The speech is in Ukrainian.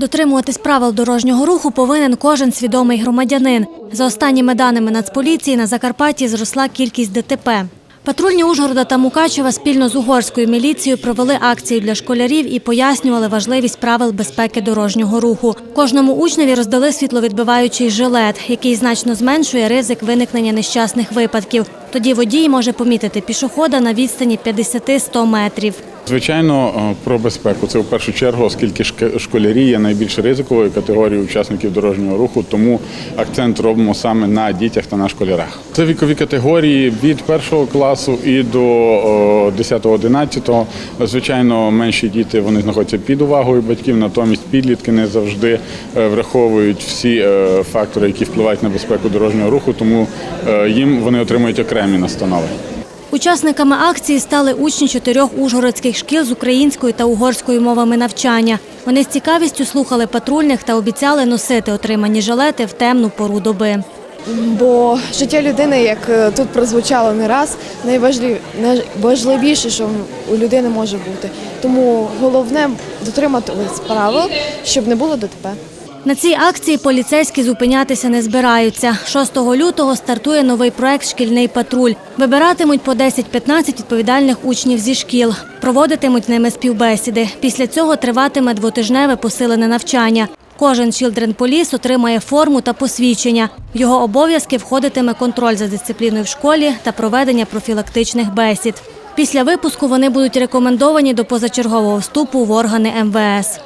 Дотримуватись правил дорожнього руху повинен кожен свідомий громадянин. За останніми даними Нацполіції на Закарпатті зросла кількість ДТП. Патрульні Ужгорода та Мукачева спільно з угорською міліцією провели акцію для школярів і пояснювали важливість правил безпеки дорожнього руху. Кожному учневі роздали світловідбиваючий жилет, який значно зменшує ризик виникнення нещасних випадків. Тоді водій може помітити пішохода на відстані 50-100 метрів. Звичайно, е, про безпеку. Це в першу чергу, оскільки школярі є найбільш ризиковою категорією учасників дорожнього руху, тому акцент робимо саме на дітях та на школярах. Це вікові категорії від першого класу і до 10-11. Звичайно, менші діти вони знаходяться під увагою батьків, натомість підлітки не завжди е, враховують всі е, фактори, які впливають на безпеку дорожнього руху, тому їм вони отримують окремі настанови. Учасниками акції стали учні чотирьох ужгородських шкіл з українською та угорською мовами навчання. Вони з цікавістю слухали патрульних та обіцяли носити отримані жилети в темну пору доби. Бо життя людини, як е, тут прозвучало не раз, найважливіше, що у людини може бути. Тому головне дотриматись правил, щоб не було ДТП. На цій акції поліцейські зупинятися не збираються. 6 лютого стартує новий проект Шкільний патруль. Вибиратимуть по 10-15 відповідальних учнів зі шкіл. Проводитимуть ними співбесіди. Після цього триватиме двотижневе посилене навчання. Кожен Children Police отримає форму та посвідчення. В його обов'язки входитиме контроль за дисципліною в школі та проведення профілактичних бесід. Після випуску вони будуть рекомендовані до позачергового вступу в органи МВС.